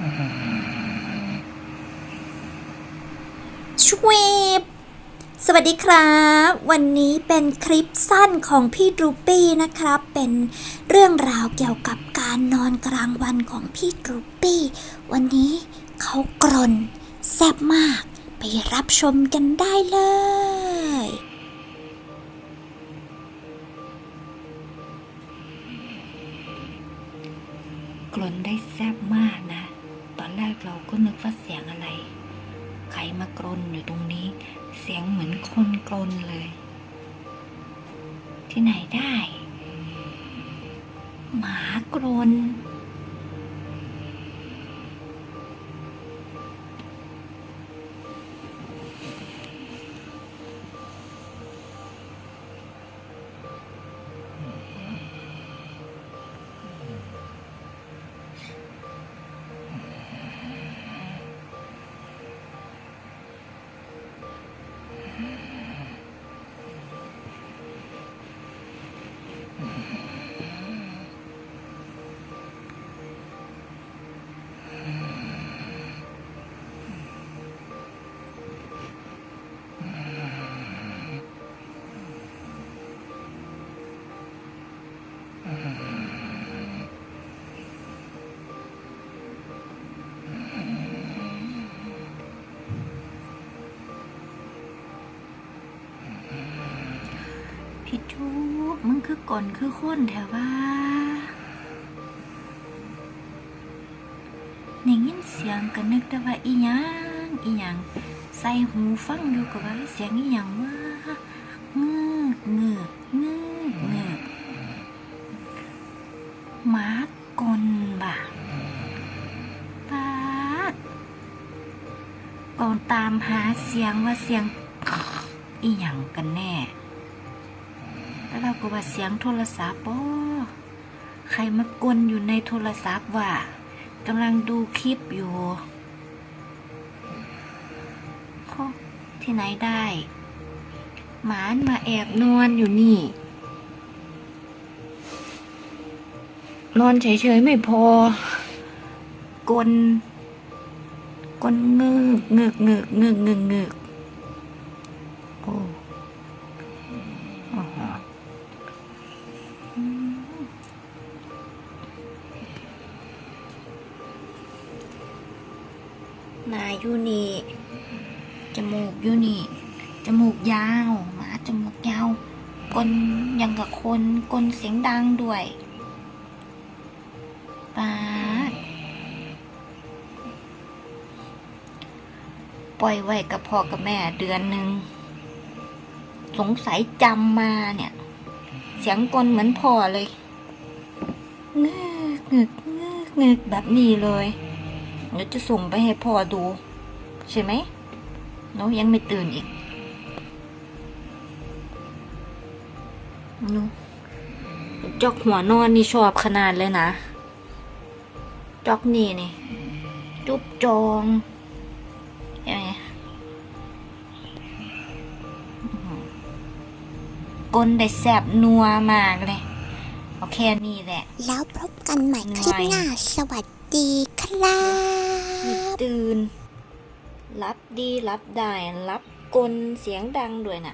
ชวบสวัสดีครับ วันนี้เป็นคลิปสั้นของพี่ดรูปี้นะครับ เป็นเรื่องราวเกี่ยวกับการนอนกลางวันของพี่ดรูปี้ วันนี้เขากรนแซ่บมาก ไปรับชมกันได้เลยกลนได้แซ่บมากนะ อนแรกเราก็นึกว่าเสียงอะไร ใครมากรนอยู่ตรงนี้ เสียงเหมือนคนกรนเลย ที่ไหนได้ หมากรน Mm-hmm. พี่จูบมึงคือกลนคือคนแถวว่าได้ยินเสียงกันนึกแต่ว่าอีหยังอีหยังใส่หูฟังอยู่กับว่าเสียงอีหยังว่าเงือกเงือกเงือกเงือกหมากลบ่ะปาดก่อนตามหาเสียงว่าเสียงอีหยังกันแน่ แล้วเราก็ว่าเสียงโทรศัพท์ป้อใครมากวนอยู่ในโทรศัพท์ว่ากำลังดูคลิปอยู่ที่ไหนได้ หมานมาแอบนอนอยู่นี่ นอนเฉยๆไม่พอ กล กลเงือกเงือกเงือกเงือกเงือก หนาอยู่นี่จมูกอยู่นี่จมูกยาวหมาจมูกยาวกลยังกับคนกลเสียงดังด้วยปาดปล่อยไว้กับพ่อกับแม่เดือนหนึ่งสงสัยจำมาเนี่ย เสียงกลเหมือนพ่อเลยเงือกเงือกเงือกเงือกแบบนี้เลย เดี๋ยวจะส่งไปให้พ่อดู ใช่ไหมน้องยังไม่ตื่นอีกนูจอกหัวนอนนี่ชอบขนาดเลยนะ จอกนี่นี่ จุ๊บจองเห็นไหมอื้อหือกลได้แสบนัวมากเลยเอาแค่นี้แหละ แล้วพบกันใหม่คลิปหน้า สวัสดีครับไม่ ตื่น รับดีรับได้ รับกลเสียงดังด้วยนะ